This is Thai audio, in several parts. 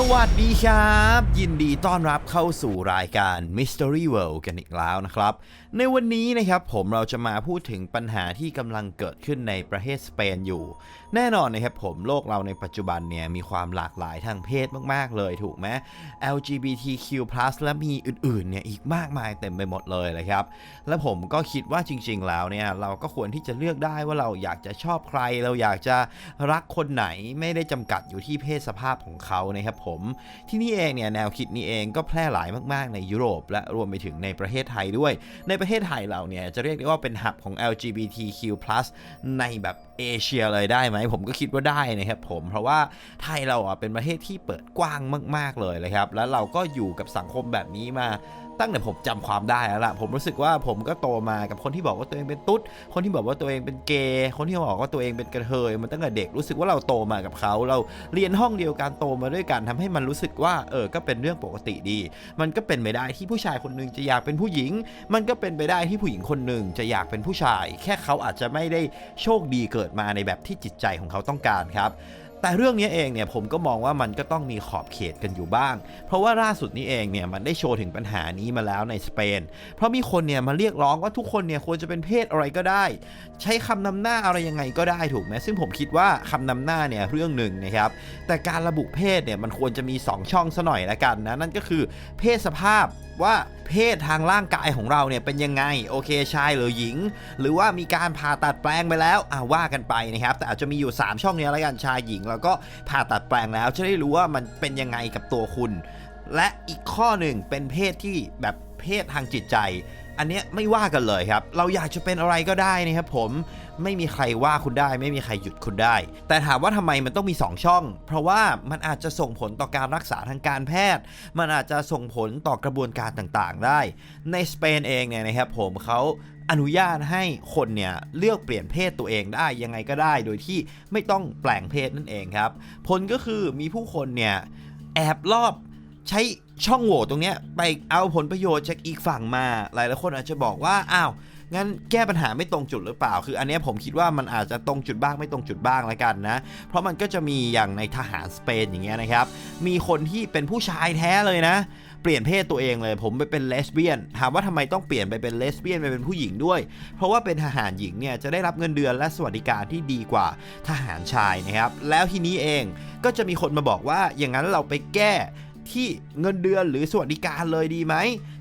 สวัสดีครับ ยินดีต้อนรับเข้าสู่รายการ Mystery World กันอีกแล้วนะครับ ในวันนี้นะครับผมเราจะมาพูดถึงปัญหาที่กำลังเกิดขึ้นในประเทศสเปนอยู่ แน่นอนนะครับผมโลกเราในปัจจุบันเนี่ยมีความหลากหลายทางเพศมากๆเลยถูกไหม LGBTQ+ และมีอื่นๆเนี่ยอีกมากมายเต็มไปหมดเลยเลยครับ และผมก็คิดว่าจริง ๆ แล้วเนี่ยเราก็ควรที่จะเลือกได้ว่าเราอยากจะชอบใคร เราอยากจะรักคนไหนไม่ได้จำกัดอยู่ที่เพศสภาพของเขานะครับผมที่นี่เองเนี่ยแนวคิดนี้เองก็แพร่หลายมากๆในยุโรป และรวมไปถึงในประเทศไทยด้วย ในประเทศไทยเราเนี่ยจะเรียกได้ว่าเป็นหับของ LGBTQ+ ในแบบเอเชียเลยได้ไหมผมก็คิดว่าได้นะครับผมเพราะว่าไทยเราอะเป็นประเทศที่เปิดกว้างมาก ๆเลยนะครับ แล้วเราก็อยู่กับสังคมแบบนี้มา ตั้งแต่ผมจำความได้แล้วล่ะผมรู้สึกว่าผมก็โตมากับคนที่บอกว่าตัวเองเป็นตุ๊ด คนที่บอกว่าตัวเองเป็นเกย์คนที่บอกว่าตัวเองเป็นกระเทยมันตั้งแต่เด็กรู้สึกว่าเราโตมากับเขาเราเรียนห้องเดียวกันโตมาด้วยกันทำให้มันรู้สึกว่าเออก็เป็นเรื่องปกติดี มันก็เป็นไปได้ที่ผู้ชายคนหนึ่งจะอยากเป็นผู้หญิง มันก็เป็นไปได้ที่ผู้หญิงคนหนึ่งจะอยากเป็นผู้ชาย แค่เขาอาจจะไม่ได้โชคดีเกิดมาในแบบที่จิตใจของเขาต้องการครับ แต่เรื่องนี้เองเนี่ยผมก็มองว่ามันก็ต้องมีขอบเขตกันอยู่บ้าง เพราะว่าล่าสุดนี้เองเนี่ยมันได้โชว์ถึงปัญหานี้มาแล้วในสเปน เพราะมีคนเนี่ยมาเรียกร้องว่าทุกคนเนี่ยควรจะเป็นเพศอะไรก็ได้ ใช้คำนำหน้าอะไรยังไงก็ได้ถูกไหมซึ่งผมคิดว่าคำนำหน้าเนี่ยเรื่องหนึ่งนะครับ แต่การระบุเพศเนี่ยมันควรจะมี 2 ช่องซะหน่อยละกันนะนั่นก็คือเพศสภาพ ว่าเพศทางร่างกายของเราเนี่ยเป็นยังไงโอเคชายหรือหญิง หรือว่ามีการผ่าตัดแปลงไปแล้วอ่าว่ากันไปนะครับ แต่อาจจะมีอยู่ 3 ช่องนี้แล้วกันชายหญิง แล้วก็ผ่าตัดแปลงแล้วจะได้รู้ว่ามันเป็นยังไงกับตัวคุณ และอีกข้อหนึ่งเป็นเพศที่แบบเพศทางจิตใจ อันเนี้ยไม่ว่ากันเลยครับ เราอยากจะเป็นอะไรก็ได้นะครับผม ไม่มีใครว่าคุณได้ ไม่มีใครหยุดคุณได้ แต่ถามว่าทำไมมันต้องมี 2 ช่อง เพราะว่ามันอาจจะส่งผลต่อการรักษาทางการแพทย์ มันอาจจะส่งผลต่อกระบวนการต่างๆ ได้ ในสเปนเองเนี่ยนะครับผมเขาอนุญาตให้คนเนี่ยเลือกเปลี่ยนเพศตัวเองได้ยังไงก็ได้ โดยที่ไม่ต้องแปลงเพศนั่นเองครับ ผลก็คือมีผู้คนเนี่ยแอบลอบใช้ช่องโหว่ตรงเนี้ยไปเอาผลประโยชน์จากอีกฝั่งมา หลายหลายคนอาจจะบอกว่า อ้าว งั้นแก้ปัญหาไม่ตรงจุดหรือเปล่า คืออันนี้ผมคิดว่ามันอาจจะตรงจุดบ้างไม่ตรงจุดบ้างแล้วกันนะ เพราะมันก็จะมีอย่างในทหารสเปนอย่างเงี้ยนะครับ มีคนที่เป็นผู้ชายแท้เลยนะ เปลี่ยนเพศตัวเองเลย ผมไปเป็นเลสเบี้ยน ถามว่าทำไมต้องเปลี่ยนไปเป็นเลสเบี้ยนไปเป็นผู้หญิงด้วย เพราะว่าเป็นทหารหญิงเนี่ยจะได้รับเงินเดือนและสวัสดิการที่ดีกว่าทหารชายนะครับ แล้วทีนี้เองก็จะมีคนมาบอกว่าอย่างนั้นเราไปแก้ ที่เงินเดือนหรือสวัสดิการเลยดีไหม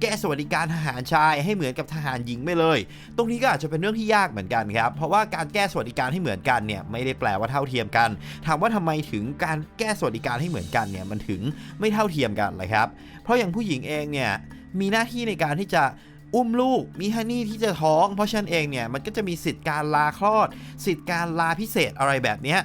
แก้สวัสดิการทหารชายให้เหมือนกับทหารหญิงไปเลย ตรงนี้ก็อาจจะเป็นเรื่องที่ยากเหมือนกันครับ เพราะว่าการแก้สวัสดิการให้เหมือนกันเนี่ยไม่ได้แปลว่าเท่าเทียมกัน ถามว่าทำไมถึงการแก้สวัสดิการให้เหมือนกันเนี่ยมันถึงไม่เท่าเทียมกันเลยครับ เพราะอย่างผู้หญิงเองเนี่ยมีหน้าที่ในการที่จะ อุ้มลูกมีฮันนี่ที่จะท้อง เพราะฉะนันเองเนี่ยมันก็จะมีสิทธิ์การลาคลอด สิทธิ์การลาพิเศษอะไรแบบนี้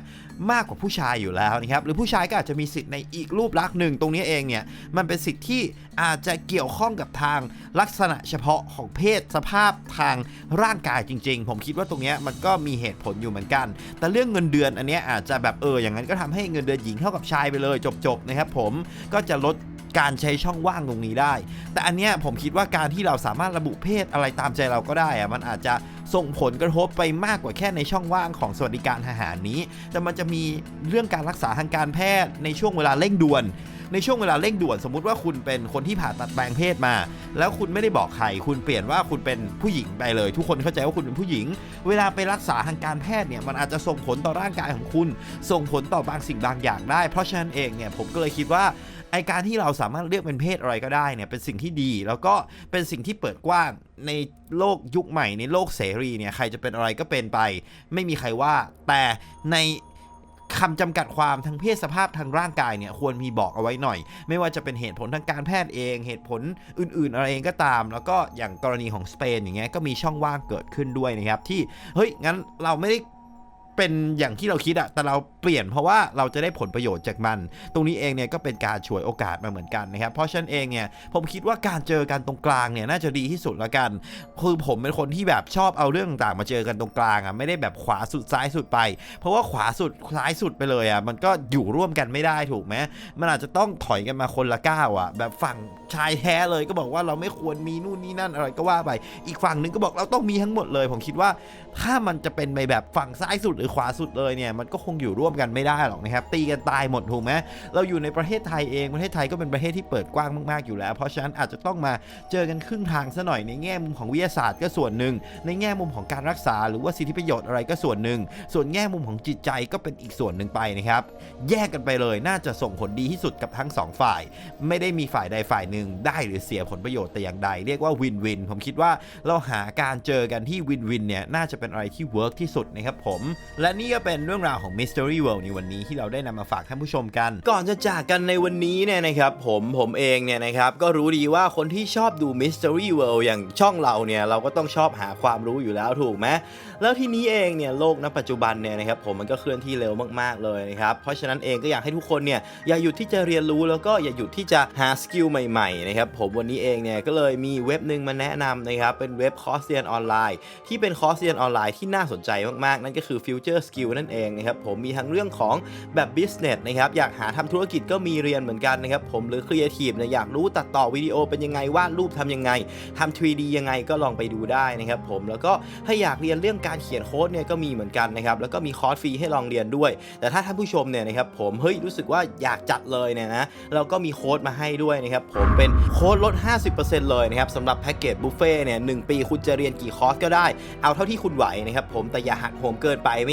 มากกว่าผู้ชายอยู่แล้วนะครับหรือผู้ชายก็อาจจะมีสิทธิ์ในอีกรูปลักษณ์หนึ่งตรงนี้เองเนี่ยมันเป็นสิทธิ์ที่อาจจะเกี่ยวข้องกับทางลักษณะเฉพาะของเพศสภาพทางร่างกายจริง ๆ ผมคิดว่าตรงนี้มันก็มีเหตุผลอยู่เหมือนกัน แต่เรื่องเงินเดือนอันเนี้ยอาจจะแบบเอออย่างนั้นก็ทำให้เงินเดือนหญิงเท่ากับชายไปเลยจบๆนะครับผมก็จะลด การใช้ช่องว่างตรงนี้ได้ แต่อันเนี้ยผมคิดว่าการที่เราสามารถระบุเพศอะไรตามใจเราก็ได้อะมันอาจจะส่งผลกระทบไปมากกว่าแค่ในช่องว่างของสวัสดิการทหารนี้ แต่มันจะมีเรื่องการรักษาทางการแพทย์ในช่วงเวลาเร่งด่วน ในช่วงเวลาเร่งด่วน สมมุติว่าคุณเป็นคนที่ผ่าตัดแปลงเพศมา แล้วคุณไม่ได้บอกใคร คุณเปลี่ยนว่าคุณเป็นผู้หญิงไปเลย ทุกคนเข้าใจว่าคุณเป็นผู้หญิง เวลาไปรักษาทางการแพทย์เนี่ย มันอาจจะส่งผลต่อร่างกายของคุณ ส่งผลต่อบางสิ่งบางอย่างได้ เพราะฉะนั้นเองเนี่ย ผมก็เลยคิดว่า ไอการที่เราสามารถเลือกเป็นเพศอะไรก็ได้เนี่ยเป็นสิ่งที่ดี แล้วก็เป็นสิ่งที่เปิดกว้างในโลกยุคใหม่ในโลกเสรีเนี่ยใครจะเป็นอะไรก็เป็นไป ไม่มีใครว่า แต่ในคำจำกัดความทางเพศสภาพทางร่างกายเนี่ยควรมีบอกเอาไว้หน่อย ไม่ว่าจะเป็นเหตุผลทางการแพทย์เอง เหตุผลอื่น ๆ อะไรเองก็ตาม แล้วก็อย่างกรณีของสเปนอย่างเงี้ยก็มีช่องว่างเกิดขึ้นด้วยนะครับที่เฮ้ยงั้นเราไม่ได้ เป็นอย่างที่เราคิดอะแต่เราเปลี่ยนเพราะว่าเราจะได้ผลประโยชน์จากมัน ตรงนี้เองเนี่ยก็เป็นการฉวยโอกาสมาเหมือนกันนะครับ เพราะฉะนั้นเองเนี่ยผมคิดว่าการเจอกันตรงกลางเนี่ยน่าจะดีที่สุดละกัน คือผมเป็นคนที่แบบชอบเอาเรื่องต่างมาเจอกันตรงกลางอะไม่ได้แบบขวาสุดซ้ายสุดไป เพราะว่าขวาสุดซ้ายสุดไปเลยอะมันก็อยู่ร่วมกันไม่ได้ถูกไหมมันอาจจะต้องถอยกันมาคนละก้าวอะแบบฝั่งชายแท้เลยก็บอกว่าเราไม่ควรมีนู่นนี่นั่นอะไรก็ว่าไป อีกฝั่งหนึงก็บอกเราต้องมีทั้งหมดเลย ผมคิดว่าถ้ามันจะเป็นไปแบบฝั่งซ้ายสุดรือขวาสุดเลยเนี่ยมันก็คงอยู่ร่วมกันไม่ได้หรอกนะครับตีกันตายหมดถูกไหมเราอยู่ในประเทศไทยเองประเทศไทยก็เป็นประเทศที่เปิดกว้างมากๆอยู่แล้ว เพราะฉะนั้นอาจจะต้องมาเจอกันครึ่งทางซะหน่อยในแง่มุมของวิทยาศาสตร์ก็ส่วนหนึ่ง ในแง่มุมของการรักษา หรือว่าสิทธิประโยชน์อะไรก็ส่วนหนึ่ง ส่วนแง่มุมของจิตใจก็เป็นอีกส่วนหนึ่งไปนะครับแยกกันไปเลยน่าจะส่งผลดีที่สุดกับทั้งสองฝ่าย ไม่ได้มีฝ่ายใดฝ่ายหนึ่งได้หรือเสียผลประโยชน์แต่อย่างใด เรียกว่าวินวินผมคิดว่าเราหาการเจอกันที่วินวินเนี่ยน่าจะเป็นอะไรที่เวิร์กที่สุดนะครับผมและนี่ก็เป็นเรื่องราวของ Mystery World ในวันนี้ที่เราได้นำมาฝากท่านผู้ชมกัน ก่อนจะจากกันในวันนี้เนี่ยนะครับผมผมเองเนี่ยนะครับก็รู้ดีว่าคนที่ชอบดู Mystery World อย่างช่องเราเนี่ยเราก็ต้องชอบหาความรู้อยู่แล้วถูกไหมแล้วทีนี้เองเนี่ยโลกณปัจจุบันเนี่ยนะครับผมมันก็เคลื่อนที่เร็วมากๆเลยนะครับเพราะฉะนั้นเองก็อยากให้ทุกคนเนี่ยอย่าหยุดที่จะเรียนรู้แล้วก็อย่าหยุดที่จะหาสกิลใหม่ๆนะครับผมวันนี้เองเนี่ยก็เลยมีเว็บหนึ่งมาแนะนำนะครับเป็นเว็บคอร์สเรียนออนไลน์ ที่เป็นคอร์สเรียนออนไลน์ที่น่าสนใจมากๆนั่นก็คือ Future Skill นั่นเองนะครับผมมีทั้งเรื่องของแบบ Business นะครับอยากหาทำธุรกิจก็มีเรียนเหมือนกันนะครับผมหรือ Creative เนี่ยอยากรู้ตัดต่อวิดีโอเป็นยังไงวาดรูปทำยังไงทำ 3D ยังไงก็ลองไปดูได้นะครับผมแล้วก็ถ้าอยากเรียนเรื่องการเขียนโค้ดเนี่ยก็มีเหมือนกันนะครับแล้วก็มีคอร์สฟรีให้ลองเรียนด้วย แต่ถ้าท่านผู้ชมเนี่ยนะครับผมเฮ้ยรู้สึกว่าอยากจัดเลยเนี่ยนะเราก็มีโค้ดมาให้ด้วยนะครับผมเป็นโค้ดลด 50%เลยนะครับสำหรับแพ็กเกจบุฟเฟ่เนี่ยหนึ่งปีคุณจะเรียนกี่คอร์สก็ได้ เอาเท่าที่คุณไหวนะครับผมแต่อย่าหักโหมเกินไปไม่